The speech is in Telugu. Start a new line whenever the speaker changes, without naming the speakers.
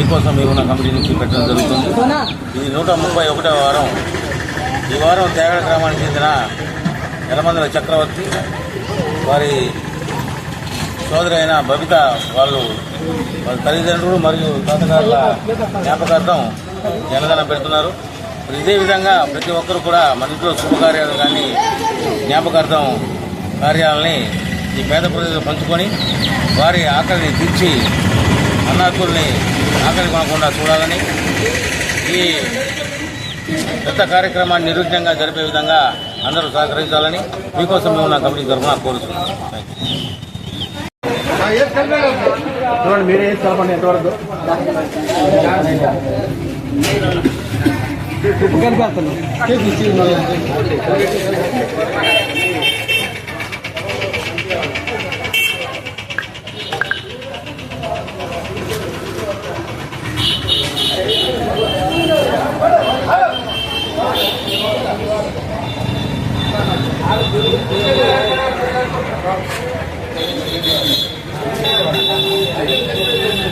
మీకోసం మీ ఉన్న కమిటీ నుంచి పెట్టడం జరుగుతుంది ఇది నూట ముప్పై ఒకటవ వారం ఈ వారం తేగడ గ్రామానికి చెందిన ఎలమందల చక్రవర్తి వారి సోదరి అయిన బబిత వాళ్ళు వాళ్ళ తల్లిదండ్రులు మరియు తాతగారుల జ్ఞాపకార్థం జనదనం పెడుతున్నారు. మరి ఇదే విధంగా ప్రతి ఒక్కరు కూడా మన ఇంట్లో శుభకార్యాలు కానీ జ్ఞాపకార్థం కార్యాలని ఈ పేద ప్రజలు పంచుకొని వారి ఆకలిని తీర్చి అన్నార్థుల్ని ఆకలి కొనకుండా చూడాలని ఈ పెద్ద కార్యక్రమాన్ని నిరుజ్ఞంగా జరిపే విధంగా అందరూ సహకరించాలని మీకోసం మేము నా కమిటీ తరఫున కోరుతున్నాం
మీరే చెప్పండి ఎంతవరకు? Thank you.